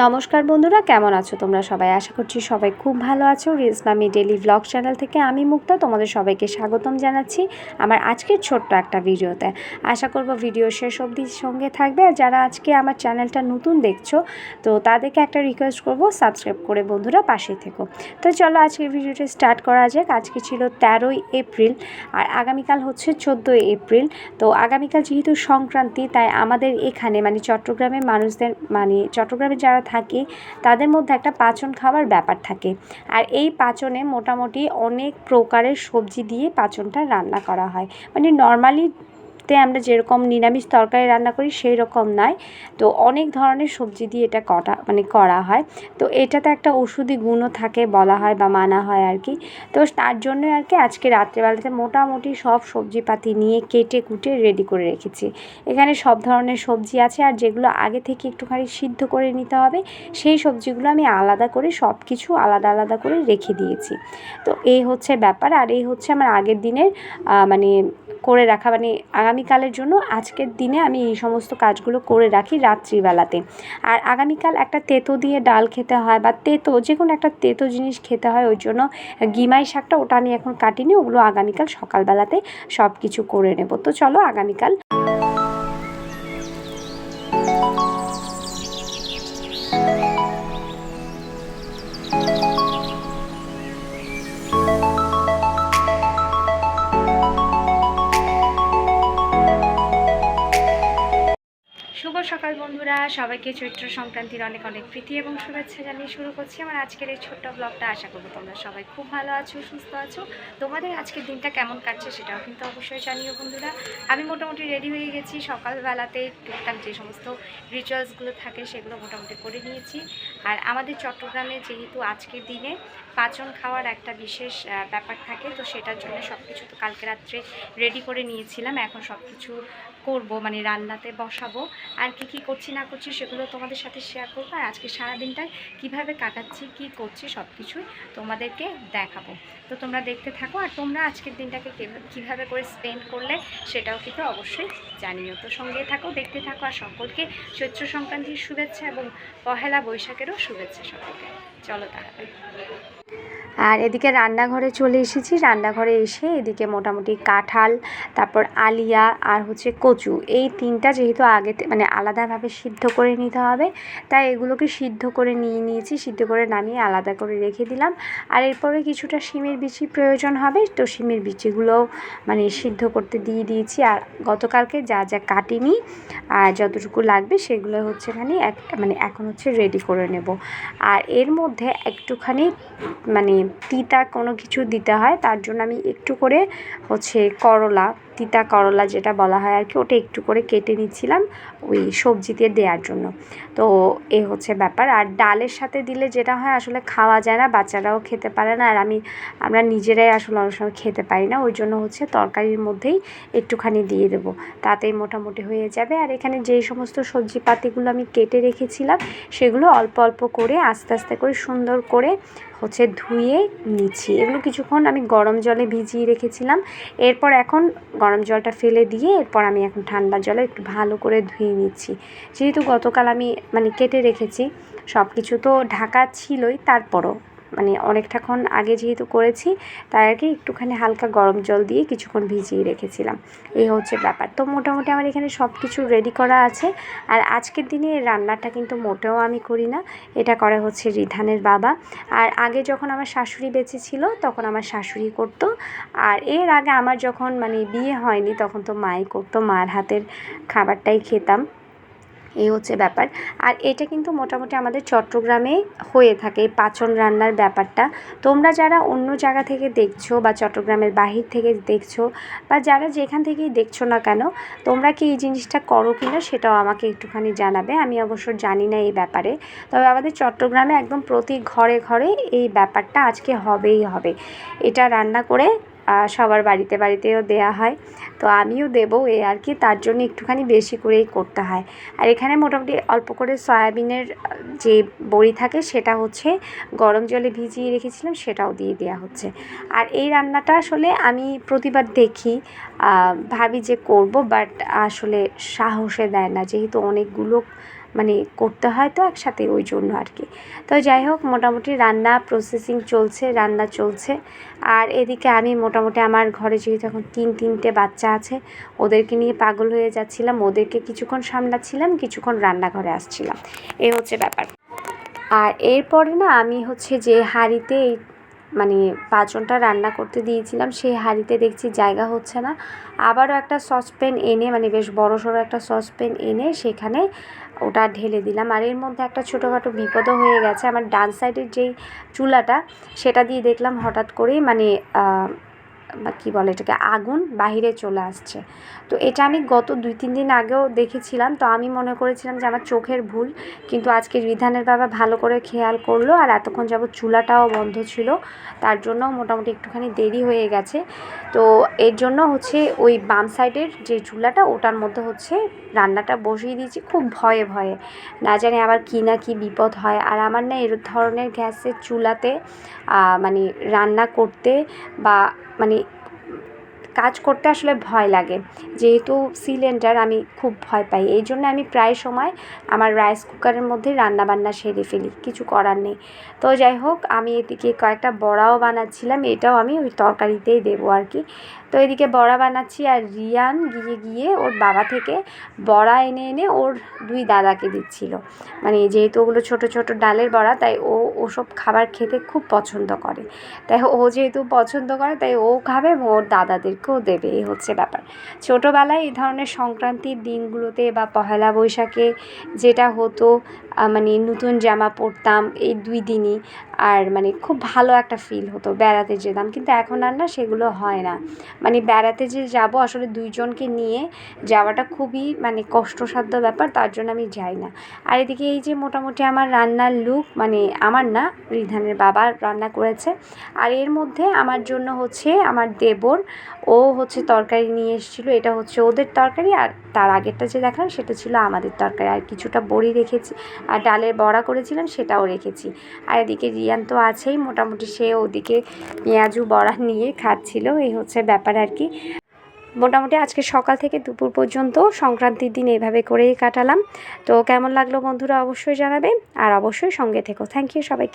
নমস্কার বন্ধুরা, কেমন আছো তোমরা সবাই? আশা করছি সবাই খুব ভালো আছো। রিজমামি ডেলি ব্লগ চ্যানেল থেকে আমি মুক্তা, তোমাদের সবাইকে স্বাগতম জানাচ্ছি আমার আজকের ছোট্ট একটা ভিডিওতে। আশা করব ভিডিও শেষ অবধি সঙ্গে থাকবে। আর যারা আজকে আমার চ্যানেলটা নতুন দেখছ, তো তাদেরকে একটা রিকোয়েস্ট করব সাবস্ক্রাইব করে বন্ধুরা পাশে থেকো। তো চলো আজকের ভিডিওটা স্টার্ট করা যাক। আজকে ছিল তেরোই এপ্রিল, আর আগামীকাল হচ্ছে চোদ্দোই এপ্রিল। তো আগামীকাল যেহেতু সংক্রান্তি, তাই আমাদের এখানে মানে চট্টগ্রামের মানুষদের মানে চট্টগ্রামে যারা থাকে, তাদের মধ্যে একটা পাচন খাওয়ার ব্যাপার থাকে। আর এই পাচনে মোটামুটি অনেক প্রকারের সবজি দিয়ে পাচনটা রান্না করা হয়। মানে নর্মালি তে আমরা যেরকম নিরামিষ তরকারি রান্না করি সেই রকম নয় তো অনেক ধরনের সবজি দিয়ে এটা কটা মানে করা হয়। তো এটাতে একটা ওষুধি গুণও থাকে বলা হয় বা মানা হয় আর কি। তো তার জন্য আর কি আজকে রাত্রেবেলাতে মোটামুটি সব সবজিপাতি নিয়ে কেটে কুটে রেডি করে রেখেছি। এখানে সব ধরনের সবজি আছে আর যেগুলো আগে থেকে একটুখানি সিদ্ধ করে নিতে হবে, সেই সবজিগুলো আমি আলাদা করে সব কিছু আলাদা আলাদা করে রেখে দিয়েছি। তো এই হচ্ছে ব্যাপার আর এই হচ্ছে আমার আগের দিনের মানে করে রাখা মানে আগামীকালের জন্য আজকের দিনে আমি এই সমস্ত কাজগুলো করে রাখি রাত্রিবেলাতে। আর আগামীকাল একটা তেতো দিয়ে ডাল খেতে হয় বা তেতো যে কোনো একটা তেতো জিনিস খেতে হয়, ওই জন্য গিমাই শাকটা ওটা আমি এখন কাটিনি, ওগুলো আগামীকাল সকালবেলাতে সব কিছু করে নেব। তো চলো আগামীকাল সকাল বন্ধুরা। সবাইকে চৈত্র সংক্রান্তির অনেক অনেক প্রীতি এবং শুভেচ্ছা জানিয়ে শুরু করছি আমার আজকের এই ছোট্ট ব্লগটা আশা করব তোমরা সবাই খুব ভালো আছো, সুস্থ আছো। তোমাদের আজকের দিনটা কেমন কাটছে সেটাও কিন্তু অবশ্যই জানিও বন্ধুরা। আমি মোটামুটি রেডি হয়ে গেছি। সকালবেলাতে টুকটাক যে সমস্ত রিচুয়ালসগুলো থাকে সেগুলো মোটামুটি করে নিয়েছি। আর আমাদের চট্টগ্রামে যেহেতু আজকের দিনে পাচন খাওয়ার একটা বিশেষ ব্যাপার থাকে, তো সেটার জন্য সব কিছু তো কালকে রাত্রে রেডি করে নিয়েছিলাম। এখন সব কিছু করব মানে রান্নাতে বসাবো, আর কি কি করছি না করছি সেগুলো তোমাদের সাথে শেয়ার করব, আর আজকে সারাদিনটায় কীভাবে কাটাচ্ছি, কি করছি সব কিছুই তোমাদেরকে দেখাবো। তো তোমরা দেখতে থাকো, আর তোমরা আজকের দিনটাকে কীভাবে করে স্পেন্ড করলে সেটাও কিন্তু অবশ্যই জানিও। তো সঙ্গে থাকো, দেখতে থাকো, আর সকলকে চৈত্র সংক্রান্তির শুভেচ্ছা এবং পহেলা বৈশাখেরও শুভেচ্ছা সকলকে। চলো তাহলে আর এদিকে রান্নাঘরে চলে এসেছি। রান্নাঘরে এসে এদিকে মোটামুটি কাঁঠাল, তারপর আলিয়া আর হচ্ছে কচু। এই তিনটা যেহেতু আগে মানে আলাদাভাবে সিদ্ধ করে নিতে হবে, তাই এগুলোকে সিদ্ধ করে নিয়ে নিয়েছি, সিদ্ধ করে নামিয়ে আলাদা করে রেখে দিলাম। আর এরপরে কিছুটা শিমের বিচি প্রয়োজন হবে, তো শিমের বিচিগুলো মানে সিদ্ধ করতে দিয়ে দিয়েছি। আর গতকালকে যা যা কাটিনি, আর যতটুকু লাগবে সেগুলো হচ্ছে এখানে এক মানে এখন হচ্ছে রেডি করে নেব। আর এর মধ্যে একটুখানি মানে তিতা কোনো কিছু দিতে হয় তার জন্য আমি একটু করে হচ্ছে করলা তিতা করলা যেটা বলা হয় আর কি, ওটা একটু করে কেটে নিচ্ছিলাম ওই সবজিতে দেওয়ার জন্য। তো এ হচ্ছে ব্যাপার। আর ডালের সাথে দিলে যেটা হয় আসলে খাওয়া যায় না, বাচ্চারাও খেতে পারে না। আর আমি, আমরা নিজেরাই আসলে অনেক সময় খেতে পারি না। ওই জন্য হচ্ছে তরকারির মধ্যেই একটুখানি দিয়ে দেবো। তাতেই মোটামুটি হয়ে যাবে। আর এখানে যেই সমস্ত সবজি পাতিগুলো আমি কেটে রেখেছিলাম, সেগুলো অল্প অল্প করে, আস্তে আস্তে করে সুন্দর করে হচ্ছে ধুয়ে নিচ্ছি। এগুলো কিছুক্ষণ আমি গরম জলে ভিজিয়ে রেখেছিলাম। এরপর এখন গরম জলটা ফেলে দিয়ে এরপর আমি এখন ঠান্ডা জলে একটু ভালো করে ধুয়ে নিচ্ছি। যেহেতু গতকাল আমি মানে কেটে রেখেছি সব কিছু তো ঢাকা ছিলই, তারপরও মানে অনেকটাক্ষণ আগে যেহেতু করেছি, তাই আর কি একটুখানি হালকা গরম জল দিয়ে কিছুক্ষণ ভিজিয়ে রেখেছিলাম। এই হচ্ছে ব্যাপার। তো মোটামুটি আমার এখানে সব কিছু রেডি করা আছে। আর আজকের দিনে রান্নাটা কিন্তু মোটেও আমি করি না। এটা করে হচ্ছে রিধানের বাবা। আর আগে যখন আমার শাশুড়ি বেঁচে ছিল, তখন আমার শাশুড়ি করতো। আর এর আগে আমার যখন মানে বিয়ে হয়নি, তখন তো মাই করতো, মার হাতের খাবারটাই খেতাম। এই হচ্ছে ব্যাপার। আর এটা কিন্তু মোটামুটি আমাদের চট্টগ্রামে হয়ে থাকে এই পাচন রান্নার ব্যাপারটা। তোমরা যারা অন্য জায়গা থেকে দেখছ বা চট্টগ্রামের বাহির থেকে দেখছ বা যারা যেখান থেকেই দেখছ না কেন, তোমরা কি এই জিনিসটা করো কি না সেটাও আমাকে একটুখানি জানাবে। আমি অবশ্য জানি না এই ব্যাপারে। তবে আমাদের চট্টগ্রামে একদম প্রতি ঘরে ঘরে এই ব্যাপারটা আজকে হবেই হবে। এটা রান্না করে সবার বাড়িতে বাড়িতেও দেয়া হয়। তো আমিও দেবো এ আর কি, তার জন্য একটুখানি বেশি করেই করতে হয়। আর এখানে মোটামুটি অল্প করে সয়াবিনের যে বড়ি থাকে সেটা হচ্ছে গরম জলে ভিজিয়ে রেখেছিলাম, সেটাও দিয়ে দেওয়া হচ্ছে। আর এই রান্নাটা আসলে আমি প্রতিবার দেখি ভাবি যে করব, বাট আসলে সাহসে দেয় না। যেহেতু অনেকগুলো মানে করতে হয় তো একসাথে ওই জন্য আর কি। তো যাই হোক, মোটামুটি রান্না প্রসেসিং চলছে, রান্না চলছে। আর এদিকে আমি মোটামুটি আমার ঘরে যেহেতু এখন তিন, তিনটে বাচ্চা আছে, ওদেরকে নিয়ে পাগল হয়ে যাচ্ছিলাম, ওদেরকে কিছুক্ষণ সামলাচ্ছিলাম, কিছুক্ষণ রান্নাঘরে আসছিলাম। এই হচ্ছে ব্যাপার। আর এরপরে না আমি হচ্ছে যে হাঁড়িতে এই মানে পাঁচনটা রান্না করতে দিয়েছিলাম, সেই হাঁড়িতে দেখছি জায়গা হচ্ছে না। আবারও একটা সসপ্যান এনে মানে বেশ বড় সড়ো একটা সসপ্যান এনে সেখানে ওটা ঢেলে দিলাম। আর এর মধ্যে একটা ছোটোখাটো বিপদও হয়ে গেছে। আমার ডান সাইডের যেই চুলাটা, সেটা দিয়ে দেখলাম হঠাৎ করেই মানে কী বলে এটাকে, আগুন বাহিরে চলে আসছে। তো এটা আমি গত দুই তিন দিন আগেও দেখেছিলাম। তো আমি মনে করেছিলাম যে আমার চোখের ভুল, কিন্তু আজকে রিধানের বাবা ভালো করে খেয়াল করল আর এতক্ষণ যাবত চুলাটাও বন্ধ ছিল, তার জন্য মোটামুটি একটুখানি দেরি হয়ে গেছে। তো এর জন্য হচ্ছে ওই বাম সাইডের যে চুলাটা, ওটার মধ্যে হচ্ছে রান্নাটা বসিয়ে দিয়েছি খুব ভয়ে ভয়ে। না জানি আবার কী না কী বিপদ হয়। আর আমার না এর ধরনের গ্যাসের চুলাতে মানে রান্না করতে বা মানে কাজ করতে আসলে ভয় লাগে। যেহেতু সিলিন্ডার আমি খুব ভয় পাই। এই জন্য আমি প্রায় সময় আমার রাইস কুকারের মধ্যে রান্না বান্না সেরে ফেলি। কিছু করার নেই। তো যাই হোক, আমি এদিকে কয়েকটা বড়াও বানাচ্ছিলাম। এটাও আমি ওই তরকারিতেই দেবো আর কি। তো এদিকে বড়া বানাচ্ছি আর রিয়ান গিয়ে গিয়ে ওর বাবা থেকে বড়া এনে এনে ওর দুই দাদাকে দিচ্ছিল। মানে যেহেতু ওগুলো ছোট ছোট ডালের বড়া, তাই ও ওসব খাবার খেতে খুব পছন্দ করে। তাই ও যেহেতু পছন্দ করে, তাই ও খাবে ওর দাদাদেরকেও দেবে এই হচ্ছে ব্যাপার। ছোটোবেলায় এই ধরনের সংক্রান্তির দিনগুলোতে বা পহেলা বৈশাখে যেটা হতো মানে নতুন জামা পরতাম এই দুই দিনই। আর মানে খুব ভালো একটা ফিল হতো বেড়াতে যেতাম। কিন্তু এখন আর না সেগুলো হয় না। মানে বেড়াতে যে যাব আসলে দুইজনকে নিয়ে যাওয়াটা খুবই মানে কষ্টসাধ্য ব্যাপার, তার জন্য আমি যাই না। আর এদিকে এই যে মোটামুটি আমার রান্নার লুক মানে আমার না, রিধানের বাবা রান্না করেছে। আর এর মধ্যে আমার জন্য হচ্ছে আমার দেবর, ও হচ্ছে তরকারি নিয়ে এসেছিল। এটা হচ্ছে ওদের তরকারি আর তার আগেরটা যে দেখালাম সেটা ছিল আমাদের তরকারি। আর কিছুটা বড়ি রেখেছি। আর ডালের বড়া করেছিলাম সেটাও রেখেছি। আর এদিকে রিয়ান তো আছেই, মোটামুটি সে ওদিকে পেঁয়াজু, বড়া নিয়ে খাচ্ছিল, এই হচ্ছে ব্যাপার আর কি। মোটামুটি আজকে সকাল থেকে দুপুর পর্যন্ত সংক্রান্তির দিন এইভাবে করেই কাটালাম। তো কেমন লাগল বন্ধুরা অবশ্যই জানাবে আর অবশ্যই সঙ্গে থেকো। থ্যাংক ইউ সবাইকে।